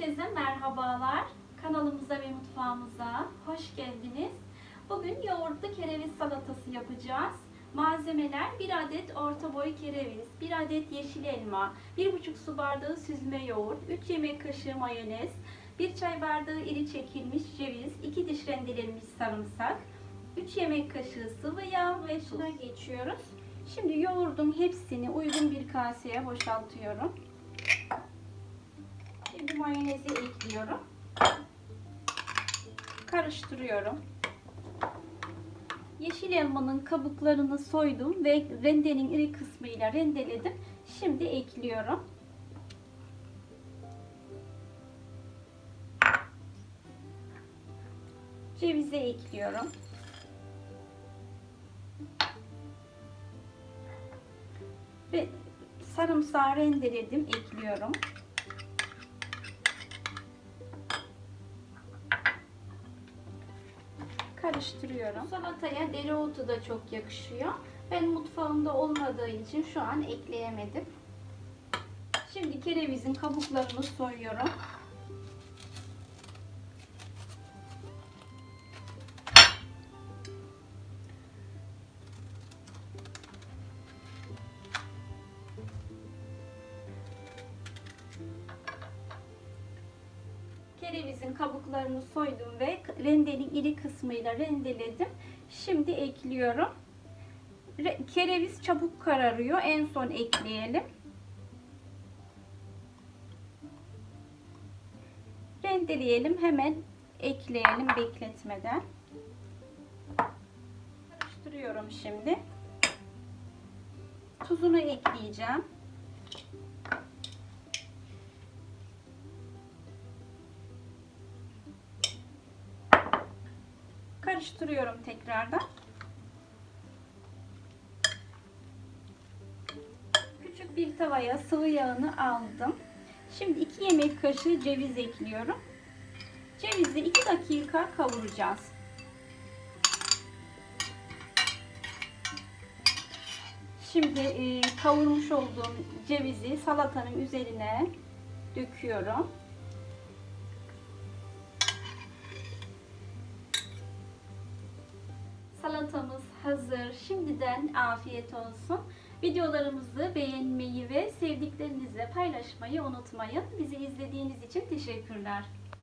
Herkese merhabalar. Kanalımıza ve mutfağımıza hoş geldiniz. Bugün yoğurtlu kereviz salatası yapacağız. Malzemeler 1 adet orta boy kereviz, 1 adet yeşil elma, 1,5 su bardağı süzme yoğurt, 3 yemek kaşığı mayonez, 1 çay bardağı iri çekilmiş ceviz, 2 diş rendelenmiş sarımsak, 3 yemek kaşığı sıvı yağ ve şuna geçiyoruz. Şimdi yoğurdun hepsini uygun bir kaseye boşaltıyorum. Şimdi mayonezi ekliyorum. Karıştırıyorum. Yeşil elmanın kabuklarını soydum ve rendenin iri kısmıyla rendeledim. Şimdi ekliyorum. Cevizi ekliyorum. Ve sarımsağı rendeledim, ekliyorum. Karıştırıyorum. Salataya dereotu da çok yakışıyor. Ben mutfağımda olmadığı için şu an ekleyemedim. Şimdi kerevizin kabuklarını soyuyorum. Kerevizin kabuklarını soydum ve rendenin iri kısmıyla rendeledim. Şimdi ekliyorum. Re- Kereviz çabuk kararıyor. En son ekleyelim. Rendeleyelim. Hemen ekleyelim bekletmeden. Karıştırıyorum şimdi. Tuzunu ekleyeceğim. Karıştırıyorum tekrardan. Küçük bir tavaya sıvı yağını aldım. Şimdi 2 yemek kaşığı ceviz ekliyorum. Cevizi 2 dakika kavuracağız. Şimdi e, kavurmuş olduğum cevizi salatanın üzerine döküyorum. Salatamız hazır. Şimdiden afiyet olsun. Videolarımızı beğenmeyi ve sevdiklerinizle paylaşmayı unutmayın. Bizi izlediğiniz için teşekkürler.